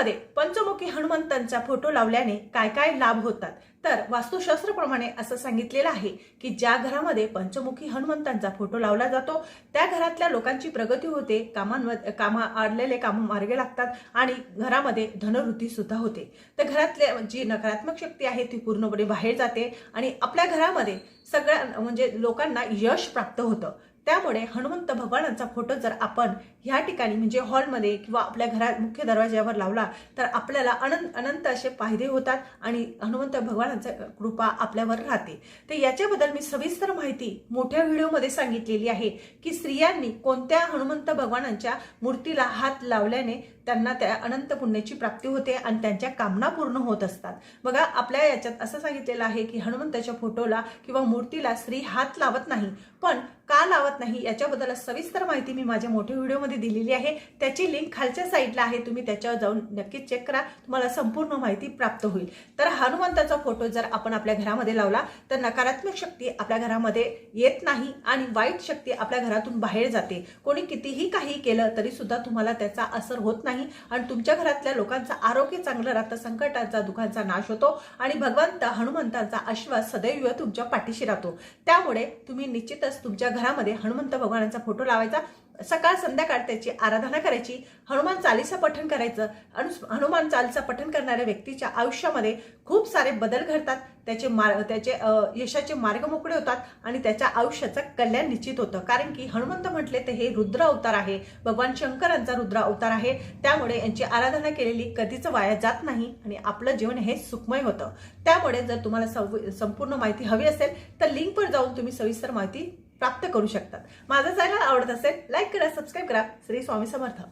घरामध्ये पंचमुखी हनुमंतांचा फोटो लावल्याने काय काय लाभ होतात? तर वास्तुशास्त्रप्रमाणे असं सांगितलेलं आहे की ज्या घरामध्ये पंचमुखी हनुमंतांचा फोटो लावला जातो त्या घरातल्या लोकांची प्रगती होते कामांमध्ये कामा आडलेले काम मार्गे लागतात आणि घरामध्ये धनवृद्धी सुद्धा होते. तर घरातल्या जी नकारात्मक शक्ती आहे ती पूर्णपणे बाहेर जाते आणि आपल्या घरामध्ये सगळ्या म्हणजे लोकांना यश प्राप्त होतं. त्यामुळे हनुमंत भगवानांचा फोटो जर आपण ह्या ठिकाणी म्हणजे हॉलमध्ये किंवा आपल्या घरात मुख्य दरवाज्यावर लावला तर आपल्याला अनंत अनंत असे फायदे होतात आणि हनुमंत भगवानांचा कृपा आपल्यावर राहते. तर याच्याबद्दल मी सविस्तर माहिती मोठ्या व्हिडिओमध्ये सांगितलेली आहे की स्त्रियांनी कोणत्या हनुमंत भगवानांच्या मूर्तीला हात लावल्याने त्यांना त्या अनंत पुण्याची प्राप्ती होते आणि त्यांच्या कामना पूर्ण होत असतात. बघा आपल्या याच्यात असं सांगितलेलं आहे की हनुमंताच्या फोटोला किंवा मूर्तीला स्त्री हात लावत नाही पण का लावत नाही याच्याबद्दल सविस्तर माहिती मी माझ्या मोठ्या व्हिडिओमध्ये दिलेली आहे. त्याची लिंक खालच्या साईडला आहे. तुम्ही त्याच्यावर जाऊन नक्कीच चेक करा. तुम्हाला संपूर्ण माहिती प्राप्त होईल. तर हनुमंताचा फोटो जर आपण आपल्या घरामध्ये लावला तर नकारात्मक शक्ती आपल्या घरामध्ये येत नाही आणि वाईट शक्ती आपल्या घरातून बाहेर जाते. कोणी कितीही काही केलं तरी सुद्धा तुम्हाला त्याचा असर होत नाही आणि तुमच्या घरातल्या लोकांचं आरोग्य चांगलं राहतं संकटांचा दुःखांचा नाश होतो आणि भगवंत हनुमंतांचा आश्वास सदैव तुमच्या पाठीशी राहतो. त्यामुळे तुम्ही निश्चितच तुमच्या घरामध्ये हनुमंत भगवानांचा फोटो लावायचा. सकाळ संध्याकाळ त्याची आराधना करायची. हनुमान चालीसा पठण करायचं. अनु- हनुमान चालीसा पठण करणाऱ्या व्यक्तीच्या आयुष्यामध्ये खूप सारे बदल घडतात. त्याचे मार त्याचे यशाचे मार्ग मोकळे होतात आणि त्याच्या आयुष्याचं कल्याण निश्चित होतं. कारण की हनुमंत म्हटले तर हे रुद्र अवतार आहे. भगवान शंकरांचा रुद्र अवतार आहे. त्यामुळे यांची आराधना केलेली कधीच वाया जात नाही आणि आपलं जीवन हे सुखमय होतं. त्यामुळे जर तुम्हाला संपूर्ण माहिती हवी असेल तर लिंकवर जाऊन तुम्ही सविस्तर माहिती प्राप्त करू शकतात. माझा चॅनल आवडत असेल लाईक करा सबस्क्राईब करा. श्री स्वामी समर्थ.